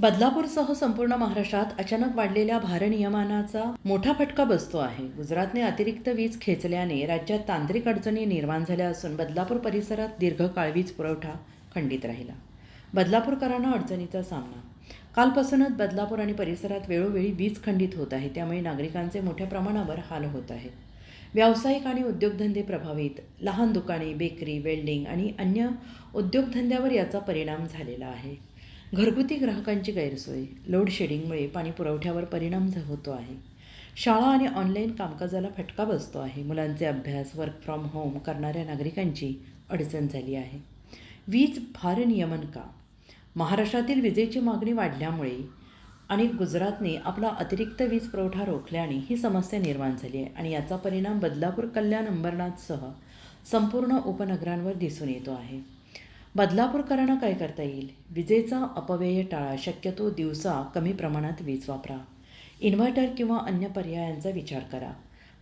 बदलापूरसह संपूर्ण महाराष्ट्रात अचानक वाढलेल्या भारनियमनाचा मोठा फटका बसतो आहे. गुजरातने अतिरिक्त वीज खेचल्याने राज्यात तांत्रिक अडचणी निर्माण झाल्या असून बदलापूर परिसरात दीर्घकाळ वीज पुरवठा खंडित राहिला. बदलापूरकरांना अडचणीचा सामना. कालपासूनच बदलापूर आणि परिसरात वेळोवेळी वीज खंडित होत आहे. त्यामुळे नागरिकांचे मोठ्या प्रमाणावर हाल होत आहेत. व्यावसायिक आणि उद्योगधंदे प्रभावित. लहान दुकाने बेकरी वेल्डिंग आणि अन्य उद्योगधंद्यावर याचा परिणाम झालेला आहे. घरगुती ग्राहकांची गैरसोय. लोडशेडिंगमुळे पाणीपुरवठ्यावर पाणी पुरवठ्यावर परिणाम झ- होतो आहे. शाळा आणि ऑनलाईन कामकाजाला फटका बसतो आहे. मुलांचे अभ्यास वर्क फ्रॉम होम करणाऱ्या नागरिकांची अडचण झाली आहे. वीज भारनियमन का? महाराष्ट्रातील विजेची मागणी वाढल्यामुळे आणि गुजरातने आपला अतिरिक्त वीज पुरवठा रोखल्याने ही समस्या निर्माण झाली आहे आणि याचा परिणाम बदलापूर कल्याण अंबरनाथसह संपूर्ण उपनगरांवर दिसून येतो आहे. बदलापूरकरांना काय करता येईल? विजेचा अपव्यय टाळा शक्यतो दिवसा कमी प्रमाणात वीज वापरा. इन्व्हर्टर किंवा अन्य पर्यायांचा विचार करा.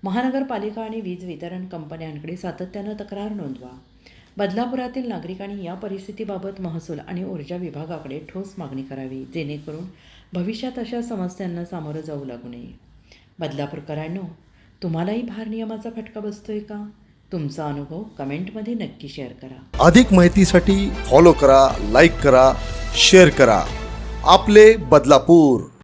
महानगरपालिका आणि वीज वितरण कंपन्यांकडे सातत्यानं तक्रार नोंदवा. बदलापुरातील नागरिकांनी या परिस्थितीबाबत महसूल आणि ऊर्जा विभागाकडे ठोस मागणी करावी जेणेकरून भविष्यात अशा समस्यांना सामोरं जाऊ लागू नये. बदलापूरकरांनो तुम्हालाही भारनियमाचा फटका बसतोय का? तुमचा अनुभव कमेंटमध्ये नक्की शेअर करा. अधिक माहितीसाठी फॉलो करा लाईक करा शेअर करा. आपले बदलापूर.